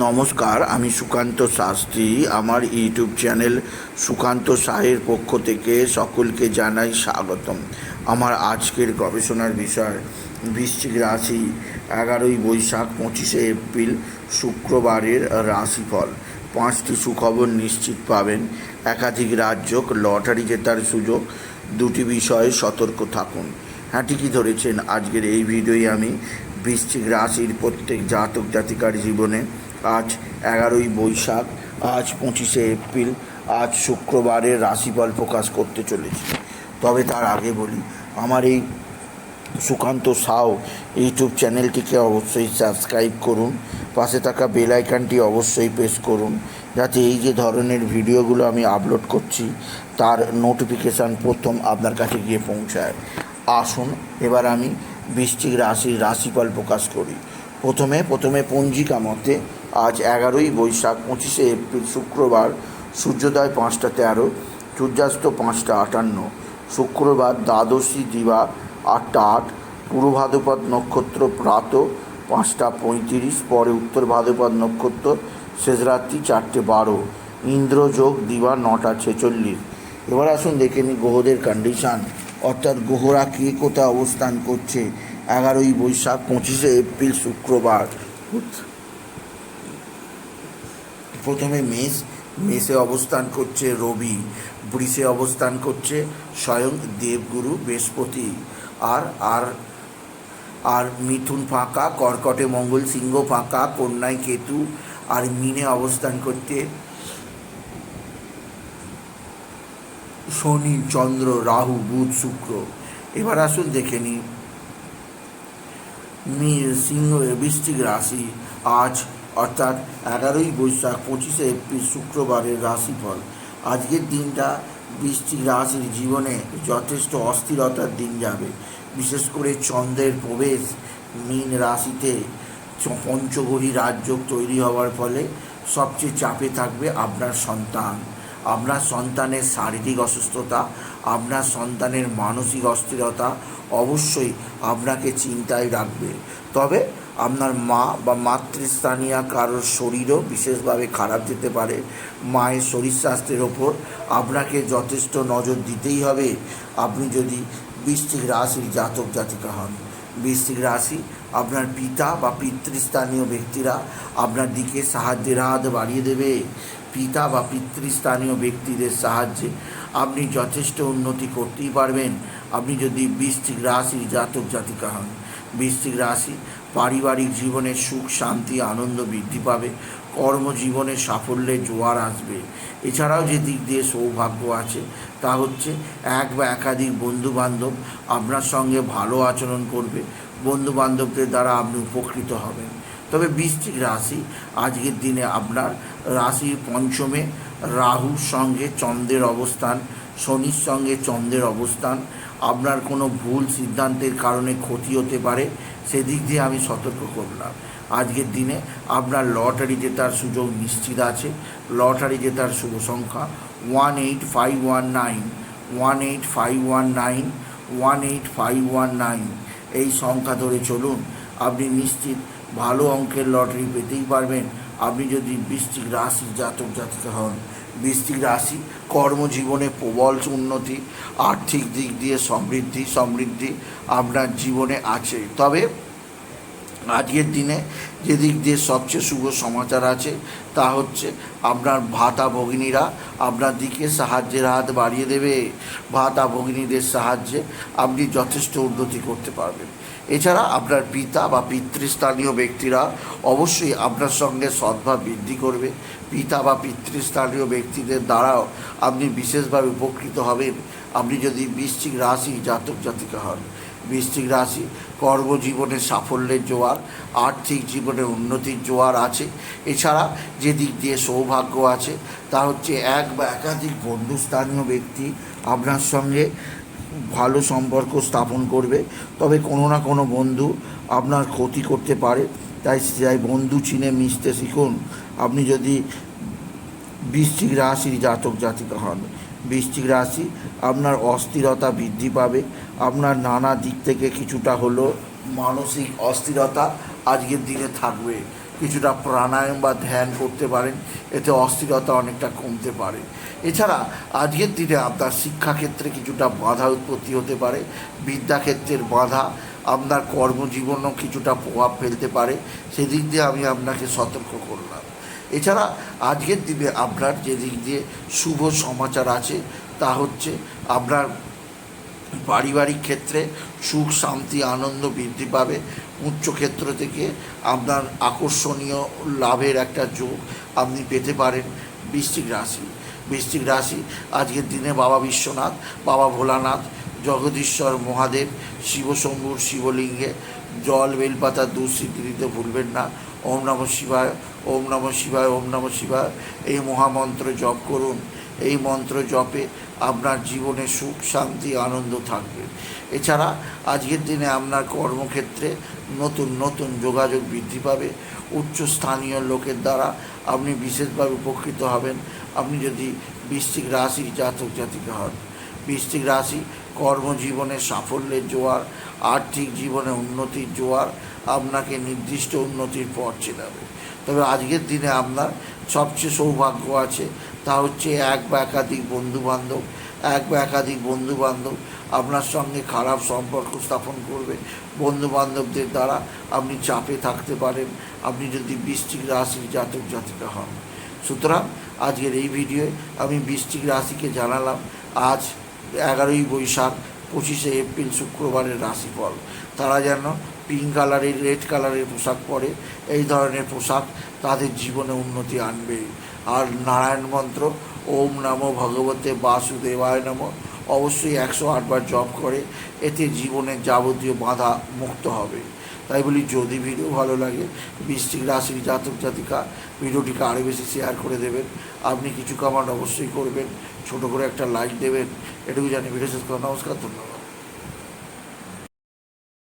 নমস্কার, আমি সুকান্ত শাস্ত্রী। আমার ইউটিউব চ্যানেল সুকান্ত সাহের পক্ষ থেকে সকলকে জানাই স্বাগতম। আমার আজকের গবেষণার বিষয়, বৃশ্চিক রাশি, এগারোই বৈশাখ, পঁচিশে এপ্রিল, শুক্রবারের রাশিফল। পাঁচটি সুখবর নিশ্চিত পাবেন। একাধিক রাজ্য লটারি জেতার সুযোগ, দুটি বিষয়ে সতর্ক থাকুন। হ্যাঁ ঠিকই ধরেছেন? আজকের এই ভিডিওয়ে আমি বৃশ্চিক রাশির প্রত্যেক জাতক জাতিকার জীবনে আজ এগারোই বৈশাখ, আজ পঁচিশে এপ্রিল, আজ শুক্রবারের রাশিফল প্রকাশ করতে চলেছি। তবে তার আগে বলি, আমার এই সুকান্ত সাউ ইউটিউব চ্যানেলটিকে অবশ্যই সাবস্ক্রাইব করুন, পাশে থাকা বেল আইকনটি অবশ্যই প্রেস করুন, যাতে এই যে ধরনের ভিডিওগুলো আমি আপলোড করছি, তার নোটিফিকেশান প্রথম আপনার কাছে গিয়ে পৌঁছায়। আসুন, এবার আমি বৃশ্চিক রাশির রাশিফল প্রকাশ করি। প্রথমে প্রথমে পঞ্জিকা মতে আজ এগারোই বৈশাখ পঁচিশে এপ্রিল শুক্রবার, সূর্যোদয় পাঁচটা তেরো, সূর্যাস্ত পাঁচটা আটান্ন, শুক্রবার দ্বাদশী দিবা আটটা আট, পূর্ব ভাদ্রপদ নক্ষত্র প্রাত পাঁচটা পঁয়ত্রিশ, পরে উত্তর ভাদ্রপদ নক্ষত্র শেষ রাত্রি চারটে বারো, ইন্দ্রযোগ দিবা নটা ছেচল্লিশ। এবার আসুন দেখে নিই গ্রহদের কন্ডিশান অর্থাৎ গ্রহরা কে কোথায় অবস্থান করছে এগারোই বৈশাখ পঁচিশে এপ্রিল শুক্রবার। প্রথমে মেষ, মেষে অবস্থান করছে রবি, বৃষে অবস্থান করছে স্বয়ং দেবগুরু বৃহস্পতি। আর আর আর মিথুন ফাঁকা, কর্কটে মঙ্গল সিংহ ফাঁকা, কন্যায় কেতু, আর মিনে অবস্থান করতে শনি, চন্দ্র, রাহু, বুধ, শুক্র। এবার আসুন দেখে নিই। সিংহ, বৃশ্চিক রাশি। আজ অর্থাৎ এগারোই বৈশাখ পঁচিশে এপ্রিল শুক্রবারের রাশিফল। আজকের দিনটা বৃষ্টি রাশির জীবনে যথেষ্ট অস্থিরতার দিন যাবে। বিশেষ করে চন্দ্রের প্রবেশ মীন রাশিতে পঞ্চগড়ি রাজযোগ তৈরি হওয়ার ফলে সবচেয়ে চাপে থাকবে আপনার সন্তান। আপনার সন্তানের শারীরিক অসুস্থতা, আপনার সন্তানের মানসিক অস্থিরতা অবশ্যই আপনাকে চিন্তায় রাখবে। তবে আপনার মা বা মাতৃস্থানীয় কারোর শরীরও বিশেষভাবে খারাপ যেতে পারে। মায়ের শরীর স্বাস্থ্যের ওপর আপনাকে যথেষ্ট নজর দিতেই হবে। আপনি যদি বৃশ্চিক রাশির জাতক জাতিকা হন, বৃশ্চিক রাশি আপনার পিতা বা পিতৃস্থানীয় ব্যক্তিরা আপনার দিকে সাহায্যের হাত বাড়িয়ে দেবে। পিতা বা পিতৃস্থানীয় ব্যক্তিদের সাহায্যে আপনি যথেষ্ট উন্নতি করতেই পারবেন। আপনি যদি বৃশ্চিক রাশির জাতক জাতিকা হন, বৃশ্চিক রাশি পারিবারিক জীবনে সুখ, শান্তি, আনন্দ বৃদ্ধি পাবে, কর্মজীবনে সাফল্যের জোয়ার আসবে। এছাড়াও যে দিক দিয়ে সৌভাগ্য আছে, তা হচ্ছে এক বা একাধিক বন্ধু বান্ধব আপনার সঙ্গে ভালো আচরণ করবে বন্ধু বান্ধবদের দ্বারা আপনি উপকৃত হবেন। তবে বৃশ্চিক রাশি, আজকের দিনে আপনার রাশির পঞ্চমে রাহুর সঙ্গে চন্দ্রের অবস্থান, শনির সঙ্গে চন্দ্রের অবস্থান আপনার কোনো ভুল সিদ্ধান্তের কারণে ক্ষতি হতে পারে, সেদিক দিয়ে আমি সতর্ক করলাম আজকের দিনে আপনার লটারি জেতার সুযোগ নিশ্চিত আছে। লটারি জেতার শুভ সংখ্যা one eight five one nine, one eight five one nine, one eight five one nine. এই সংখ্যা ধরে চলুন। আপনি নিশ্চিত ভালো অঙ্কের লটারি পেতেই পারবেন। আপনি যদি বৃশ্চিক রাশি জাতক জাতিকা হন বৃশ্চিক রাশি, কর্মজীবনে প্রবল উন্নতি, আর্থিক দিক দিয়ে সমৃদ্ধি সমৃদ্ধি আপনার জীবনে আছে। তবে আজকের দিনে যে দিক দিয়ে সবচেয়ে শুভ সমাচার আছে, তা হচ্ছে আপনার ভাতা ভগিনীরা আপনার দিকে সাহায্যের হাত বাড়িয়ে দেবে। ভাতা ভগিনীদের সাহায্যে আপনি যথেষ্ট উন্নতি করতে পারবেন। এছাড়া আপনার পিতা বা পিতৃস্থানীয় ব্যক্তিরা অবশ্যই আপনার সঙ্গে সদ্ভাব বৃদ্ধি করবে। পিতা বা পিতৃস্থানীয় ব্যক্তিদের দ্বারাও আপনি বিশেষভাবে উপকৃত হবেন। আপনি যদি বৃশ্চিক রাশি জাতক জাতিকা হন, বৃশ্চিক রাশি কর্মজীবনে সাফল্যের জোয়ার, আর্থিক জীবনে উন্নতির জোয়ার আছে। এছাড়া যে দিক দিয়ে সৌভাগ্য আছে, তা হচ্ছে এক বা একাধিক বন্ধুস্থানীয় ব্যক্তি আপনার সঙ্গে ভালো সম্পর্ক স্থাপন করবে, তবে কোনো না কোনো বন্ধু আপনার ক্ষতি করতে পারে। তাই তাই বন্ধু চিনে মিশতে শিখুন। আপনি যদি বৃশ্চিক রাশির জাতক জাতিকা হন, বৃশ্চিক রাশি আপনার অস্থিরতা বৃদ্ধি পাবে। আপনার নানা দিক থেকে কিছুটা হলো মানসিক অস্থিরতা আজকের দিনে থাকবে। কিছুটা প্রাণায়াম বা ধ্যান করতে পারেন, এতে অস্থিরতা অনেকটা কমতে পারে। এছাড়া আজকের দিনে আপনার শিক্ষাক্ষেত্রে কিছুটা বাধা উৎপত্তি হতে পারে, বিদ্যাক্ষেত্রের বাধা, আপনার কর্মজীবনেও কিছুটা প্রভাব ফেলতে পারে, সেদিক দিয়ে আমি আপনাকে সতর্ক করলাম। এছাড়া আজকের দিনে আপনার যে দিক দিয়ে শুভ সমাচার আছে, তা হচ্ছে আপনার পারিবারিক ক্ষেত্রে সুখ, শান্তি, আনন্দ বৃদ্ধি পাবে। উচ্চক্ষেত্র থেকে আপনার আকর্ষণীয় লাভের একটা যোগ আপনি পেতে পারেন বৃশ্চিক রাশি। বৃশ্চিক রাশি, আজকের দিনে বাবা বিশ্বনাথ, বাবা ভোলানাথ, জগদীশ্বর মহাদেব শিবশম্ভুর শিবলিঙ্গে, জল, বেলপাতা দুঃস্মৃতি দিতে ভুলবেন না। ওম নম শিবায়, ওম নম শিবায়, ওম নম শিবায়, এই মহামন্ত্র জপ করুন। এই মন্ত্র জপে আপনার জীবনে সুখ, শান্তি, আনন্দ থাকবে। এছাড়া আজকের দিনে আপনার কর্মক্ষেত্রে নতুন নতুন যোগাযোগ বৃদ্ধি পাবে। উচ্চস্থানীয় লোকের দ্বারা আপনি বিশেষভাবে উপকৃত হবেন। আপনি যদি বৃশ্চিক রাশির জাতক, জাতিকা হন। বৃষ্টিক রাশি কর্মজীবনে সাফল্যের জোয়ার, আর্থিক জীবনে উন্নতির জোয়ার, আপনাকে নির্দিষ্ট উন্নতির পথ চেনাবে। তবে আজকের দিনে আপনার সবচেয়ে সৌভাগ্য আছে তা হচ্ছে এক বা একাধিক বন্ধুবান্ধব, এক বা একাধিক বন্ধুবান্ধব আপনার সঙ্গে খারাপ সম্পর্ক স্থাপন করবে। বন্ধুবান্ধবদের দ্বারা আপনি চাপে থাকতে পারেন, আপনি যদি বৃষ্টিক রাশির জাতক জাতিকা হন। সুতরাং আজকের এই ভিডিওয়ে আমি বৃষ্টিক রাশিকে জানালাম, আজ এগারোই বৈশাখ, পঁচিশে এপ্রিল শুক্রবারের রাশিফল। তারা যেন পিঙ্ক কালারের রেড কালারের পোশাক পরে, এই ধরনের পোশাক তাদের জীবনে উন্নতি আনবে। আর নারায়ণ মন্ত্র, ওম নমো ভগবতে বাসুদেবায় নম। অবশ্যই একশো আটবার জপ করে, এতে জীবনের যাবতীয় বাধা মুক্ত হবে। তাই বলি, যদি ভিডিও ভালো লাগে বৃষ্টিক রাশির জাতক জাতিকা, ভিডিওটিকে আরও বেশি শেয়ার করে দেবেন। আপনি কিছু কমান্ড অবশ্যই করবেন, ছোট করে একটা লাইক দেবেন। এটুকু জানি, ভিডিও শেষ করা নমস্কার, ধন্যবাদ।